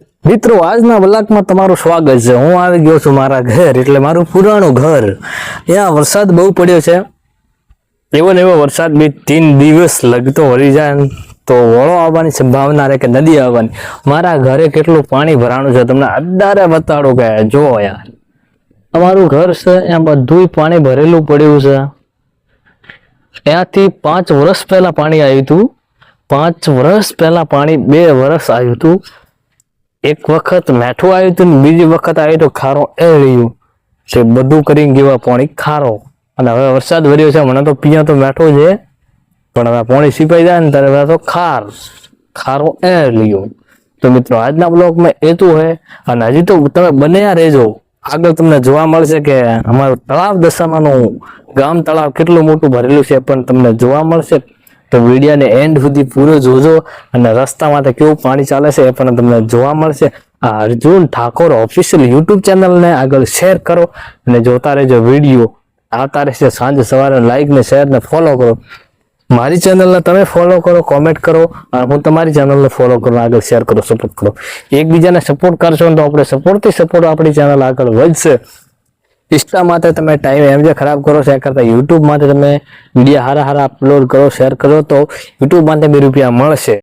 મિત્રો, આજના વલાકમાં તમારું સ્વાગત છે. હું આવી ગયો છું મારા ઘર, એટલે મારું પુરાણું ઘર. ત્યાં વરસાદ બહુ પડ્યો છે. એવો ને એવો વરસાદ બી तीन દિવસ લગતો વળી જાય તો વળો આવવાની સંભાવના રહે કે નદી આવવાની. મારા ઘરે કેટલું પાણી ભરાણું છે, તમને અડારે બતાડો કે જો યાર. અમારું ઘર છે એમ બધુંય પાણી ભરેલું પડ્યું છે. ત્યાંથી પાંચ વર્ષ પહેલા પાણી આવ્યું હતું. પાંચ વર્ષ પહેલા પાણી બે વર્ષ આવ્યું હતું. એક વખત મેઠું આવ્યું હતું ને બીજી વખત આવ્યું તો ખારો એ રહ્યું. તે બધું કરીને ગયો પાણી ખારો. અને હવે વરસાદ વર્યો છે, મને તો પીયા તો મેઠો છે. પણ હવે પાણી સિપાઈ જાય ને ત્યારે હવે તો ખાર. ખારો એ લ્યો તો મિત્રો, આજના બ્લોગમાં એ તો હે. અને હજી તો તમે બન્યા રહેજો. આગળ તમને જોવા મળશે કે અમારું તળાવ દશામાનું ગામ તળાવ કેટલું મોટું ભરેલું છે, પણ તમને જોવા મળશે તો વિડીયોને એન્ડ સુધી પૂરો જોજો અને રસ્તામાં તો કેવું પાણી ચાલે છે એ પણ તમને જોવા મળશે. આ અર્જુન ઠાકોર ઓફિશિયલ યુટ્યુબ ચેનલને આગળ શેર કરો અને જોતા રહેજો વીડિયો. આવતા રહેશે સાંજે સવારે. લાઈક ને શેર ને ફોલો કરો. મારી ચેનલને તમે ફોલો કરો કોમેન્ટ કરો અને હું તમારી ચેનલને ફોલો કરો આગળ શેર કરો સપોર્ટ કરો. એકબીજાને સપોર્ટ કરશો તો આપણે સપોર્ટથી સપોર્ટ આપણી ચેનલ આગળ વધશે. ઇન્સ્ટા માટે તમે ટાઈમ એમ જે ખરાબ કરો શેર કરતા યુટ્યુબ માટે તમે વીડિયો હારા હારા અપલોડ કરો શેર કરો, તો યુટ્યુબ માટે બે રૂપિયા મળશે.